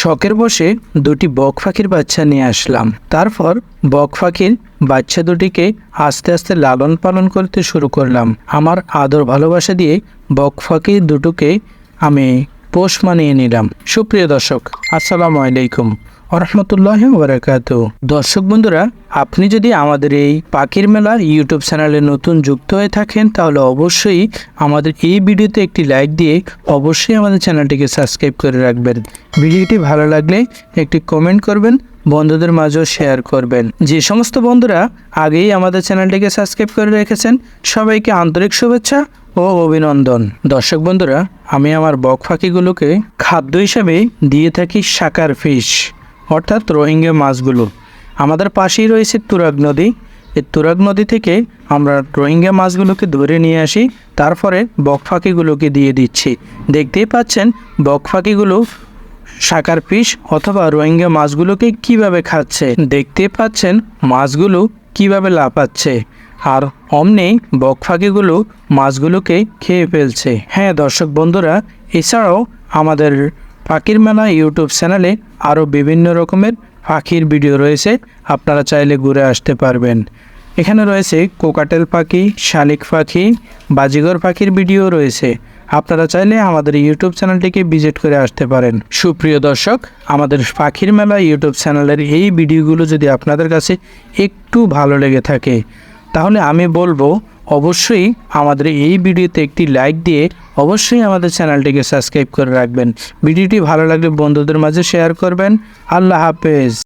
শখের বসে দুটি বক পাখির বাচ্চা নিয়ে আসলাম। তারপর বক পাখির বাচ্চা দুটিকে আস্তে আস্তে লালন পালন করতে শুরু করলাম। আমার আদর ভালোবাসা দিয়ে বক পাখি দুটোকে আমি পোষ মানিয়ে নিলাম। সুপ্রিয় দর্শক, আসসালামু আলাইকুম। রহমতুল্লাহ বারাকাত দর্শক বন্ধুরা, আপনি যদি আমাদের এই পাখির মেলা ইউটিউব চ্যানেলে নতুন যুক্ত হয়ে থাকেন, তাহলে অবশ্যই আমাদের এই ভিডিওতে একটি লাইক দিয়ে অবশ্যই আমাদের চ্যানেলটিকে সাবস্ক্রাইব করে রাখবেন। ভিডিওটি ভালো লাগলে একটি কমেন্ট করবেন, বন্ধুদের মাঝেও শেয়ার করবেন। যে সমস্ত বন্ধুরা আগেই আমাদের চ্যানেলটিকে সাবস্ক্রাইব করে রেখেছেন, সবাইকে আন্তরিক শুভেচ্ছা ও অভিনন্দন। দর্শক বন্ধুরা, আমি আমার বক পাখিগুলোকে খাদ্য হিসাবে দিয়ে থাকি সাকার ফিশ। অর্থাৎ রোহিঙ্গা মাছগুলো। আমাদের পাশেই রয়েছে তুরাগ নদী। এই তুরাগ নদী থেকে আমরা রোহিঙ্গা মাছগুলোকে ধরে নিয়ে আসি। তারপরে বক পাখিগুলোকে দিয়ে দিচ্ছি। দেখতেই পাচ্ছেন, বক পাখিগুলো শাকার পিস অথবা রোহিঙ্গা মাছগুলোকে কীভাবে খাচ্ছে। দেখতে পাচ্ছেন, মাছগুলো কীভাবে লাফাচ্ছে। আর অমনি বক পাখিগুলো মাছগুলোকে খেয়ে ফেলছে। হ্যাঁ দর্শক বন্ধুরা, এছাড়াও আমাদের পাখির মেলা ইউটিউব চ্যানেলে আরও বিভিন্ন রকমের পাখির ভিডিও রয়েছে, আপনারা চাইলে ঘুরে আসতে পারবেন। এখানে রয়েছে কোকাটেল পাখি শালিক পাখি বাজিগর পাখির ভিডিও রয়েছে। আপনারা চাইলে আমাদের ইউটিউব চ্যানেলটিকে ভিজিট করে আসতে পারেন। সুপ্রিয় দর্শক, আমাদের পাখির মেলা ইউটিউব চ্যানেলের এই ভিডিওগুলো যদি আপনাদের কাছে একটু ভালো লেগে থাকে, তাহলে আমি বলব, অবশ্যই আমাদের এই ভিডিওতে একটি লাইক দিয়ে অবশ্যই আমাদের চ্যানেলটিকে সাবস্ক্রাইব করে রাখবেন। ভিডিওটি ভালো লাগলে বন্ধুদের মাঝে শেয়ার করবেন। আল্লাহ হাফেজ।